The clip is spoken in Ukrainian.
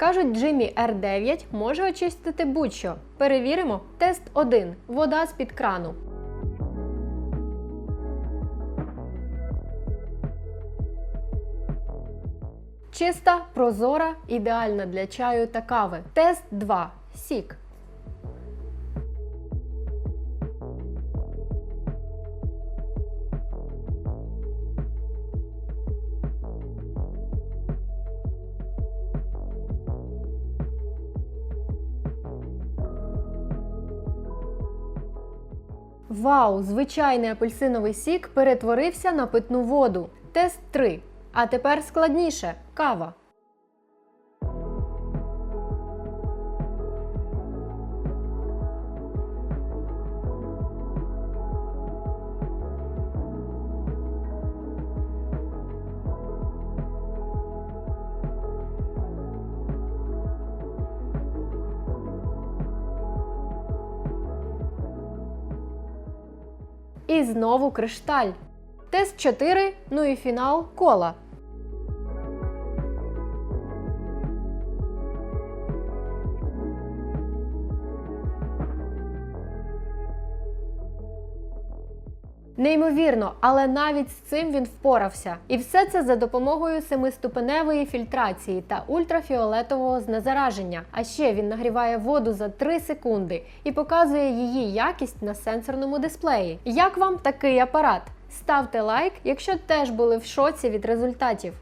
Кажуть, Джиммі R9 може очистити будь-що. Перевіримо. Тест 1. Вода з-під крану. Чиста, прозора, ідеальна для чаю та кави. Тест 2. Сік. Вау! Звичайний апельсиновий сік перетворився на питну воду. Тест 3. А тепер складніше кава. І знову кришталь. Тест 4, ну і фінал кола. Неймовірно, але навіть з цим він впорався. І все це за допомогою семиступеневої фільтрації та ультрафіолетового знезараження. А ще він нагріває воду за 3 секунди і показує її якість на сенсорному дисплеї. Як вам такий апарат? Ставте лайк, якщо теж були в шоці від результатів.